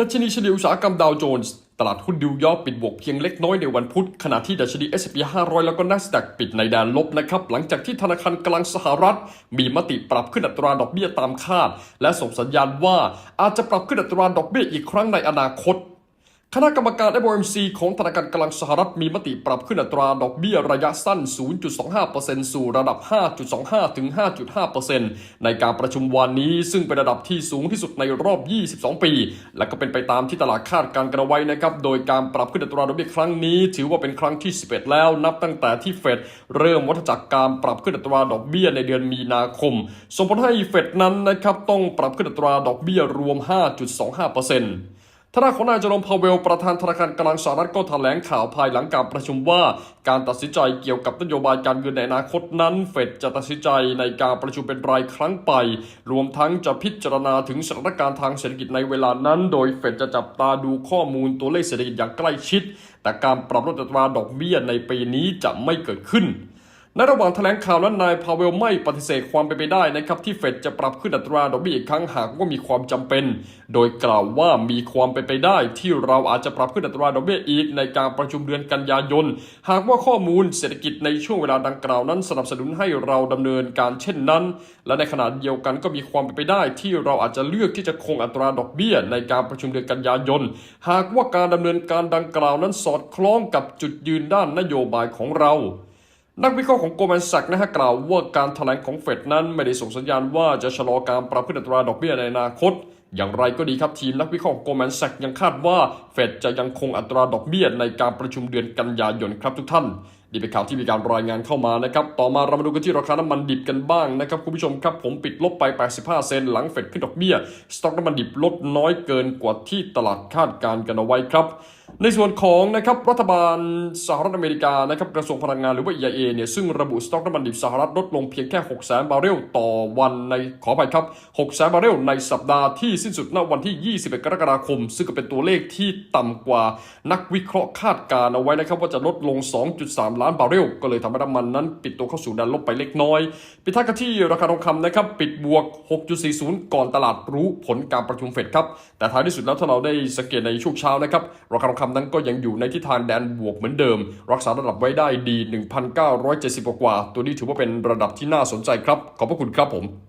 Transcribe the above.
ดัชนีเฉลี่ยอุตสาหกรรมดาวโจนส์ตลาดหุ้นดิวยอร์กปิดบวกเพียงเล็กน้อยในวันพุธ ขณะที่ดัชนี S&P 500 แล้วก็ NASDAQ ปิดในแดนลบนะครับ หลังจากที่ธนาคารกลางสหรัฐ มีมติปรับขึ้นอัตราดอกเบี้ยตามคาด และส่งสัญญาณว่าอาจจะปรับขึ้นอัตราดอกเบี้ยอีกครั้งในอนาคต คณะกรรมการ FOMC ของธนาคารกลางสหรัฐมีมติปรับขึ้นอัตราดอกเบี้ยระยะสั้น 0.25%สู่ระดับ 5.25 ถึง 5.5%ในการประชุมวันนี้ซึ่งเป็นระดับที่สูงที่สุดในรอบ 22 ปี และก็เป็นไปตามที่ตลาดคาดการณ์กันไว้นะครับ โดยการปรับขึ้นอัตราดอกเบี้ยครั้งนี้ ถือว่าเป็นครั้งที่ 11 แล้วนับตั้งแต่ที่เฟดเริ่มวัฏจักรการปรับขึ้นอัตราดอกเบี้ยในเดือนมีนาคม ส่งผลให้เฟดนั้นนะครับต้องปรับขึ้นอัตราดอกเบี้ยรวม 5.25% ทางด้าของนายจอร์มพาวเวลประธานธนาคารกลางสหรัฐก็แถลงข่าวภายหลังการประชุมว่า การตัดสินใจเกี่ยวกับนโยบายการเงินในอนาคตนั้น เฟดจะตัดสินใจในการประชุมเป็นรายครั้งไป รวมทั้งจะพิจารณาถึงสถานการณ์ทางเศรษฐกิจในเวลานั้น โดยเฟดจะจับตาดูข้อมูลตัวเลขเศรษฐกิจอย่างใกล้ชิด แต่การปรับลดอัตราดอกเบี้ยในปีนี้จะไม่เกิดขึ้น ในระหว่างแถลงข่าวนั้นนายพาเวลไม่ปฏิเสธความเป็นไปได้นะครับที่เฟดจะปรับขึ้นอัตราดอกเบี้ยอีกครั้งหากว่ามีความจำเป็น โดยกล่าวว่ามีความเป็นไปได้ที่เราอาจจะปรับขึ้นอัตราดอกเบี้ยอีกในการประชุมเดือนกันยายน หากว่าข้อมูลเศรษฐกิจในช่วงเวลาดังกล่าวนั้นสนับสนุนให้เราดำเนินการเช่นนั้น และในขณะเดียวกันก็มีความเป็นไปได้ที่เราอาจจะเลือกที่จะคงอัตราดอกเบี้ยในการประชุมเดือนกันยายน หากว่าการดำเนินการดังกล่าวนั้นสอดคล้องกับจุดยืนด้านนโยบายของเรา นักวิเคราะห์ของโกลแมนแซกนะฮะกล่าวว่าการแถลงของเฟดนั้นไม่ได้ส่งสัญญาณว่าจะชะลอการปรับขึ้นอัตราดอกเบี้ยในอนาคต อย่างไรก็ดีครับทีมนักวิเคราะห์โกลแมนแซกยังคาดว่าเฟดจะยังคงอัตราดอกเบี้ยในการประชุมเดือนกันยายนครับทุกท่านนี่เป็นข่าวที่มีการรายงานเข้ามานะครับ ต่อมาเรามาดูกันที่ราคาน้ำมันดิบกันบ้างนะครับคุณผู้ชมครับ ผมปิดลบไป 85 เซนหลังเฟดขึ้นดอกเบี้ย สต็อกน้ำมันดิบลดน้อยเกินกว่าที่ตลาดคาดการณ์กันเอาไว้ครับ ในส่วนของนะครับรัฐบาลสหรัฐอเมริกานะครับกระทรวงพลังงานหรือว่า EIA เนี่ยซึ่งระบุสต็อกน้ำมันดิบสหรัฐลดลงเพียงแค่6 0 0 0 0บาร์เรลต่อวันในขออภัยครับ6 0 0 0 0บาร์เรลในสัปดาห์ที่สิ้นสุดณวันที่ 21 กรกฎาคม ซึ่งก็เป็นตัวเลขที่ต่ำกว่านักวิเคราะห์คาดการณ์เอาไว้นะครับว่าจะลดลง 2.3ล้านบาร์เรลก็เลยทำให้น้ำมันนั้นปิดตัวเข้าสู่แดนลบไปเล็กน้อยปิดท้ายกันที่ราคาทองคำนะครับปิดบวก 6.40 ก่อนตลาดรู้ผลการประชุมเฟดครับแต่ท้ายที่สุดแล้วถ้าเราได้สังเกตในช่วงเช้านะครับราคาทองคำนั้นก็ยังอยู่ในทิศทางแดนบวกเหมือนเดิม รักษาระดับไว้ได้ดี 1,970 กว่า ตัวนี้ถือว่าเป็นระดับที่น่าสนใจครับ ขอบพระคุณครับผม